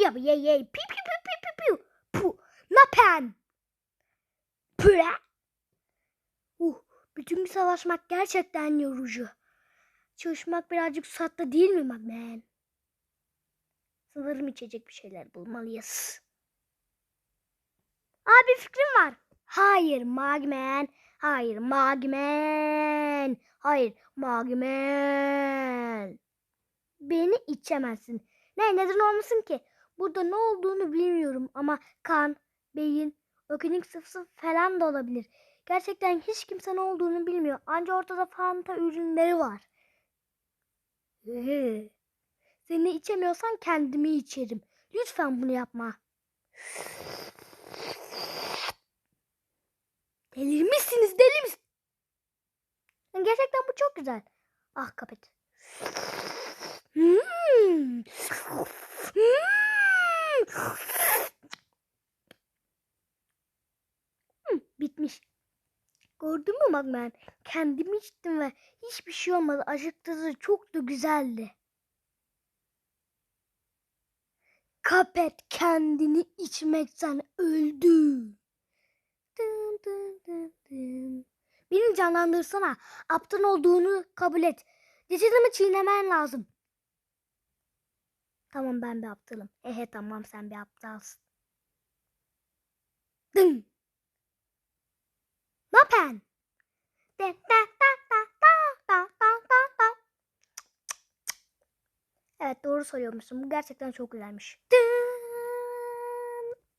ya ye ye. Pi pi pi pi pi pi. Pu. Napen. Püre. Uh, bütün gün savaşmak gerçekten yorucu. Çalışmak birazcık susattı değil mi Magman? Sanırım içecek bir şeyler bulmalıyız. Abi fikrim var. Hayır Magman. Hayır Magman. Hayır Magman. Beni içemezsin. Ne neden olmasın ki? Burada ne olduğunu bilmiyorum ama kan, beyin, ökenik sıfır falan da olabilir. Gerçekten hiç kimse ne olduğunu bilmiyor. Anca ortada fanta ürünleri var. Seni içemiyorsan kendimi içerim. Lütfen bunu yapma. Delirmişsiniz deli misin? Gerçekten bu çok güzel. Ah kapet. Hmm. Hmm, bitmiş. Gördün mü Magman? Kendimi içtim ve hiçbir şey olmadı. Açıkçası çok da güzeldi. Kapet kendini içmekten öldü. Dın dın dın dın. Beni canlandırsana. Aptal olduğunu kabul et. Cesedimi çiğnemen lazım. Tamam ben bir aptalım. Ehe tamam sen bir aptalsın. Dın. Evet doğru söylüyormuşsun. Bu gerçekten çok güzelmiş. Dın.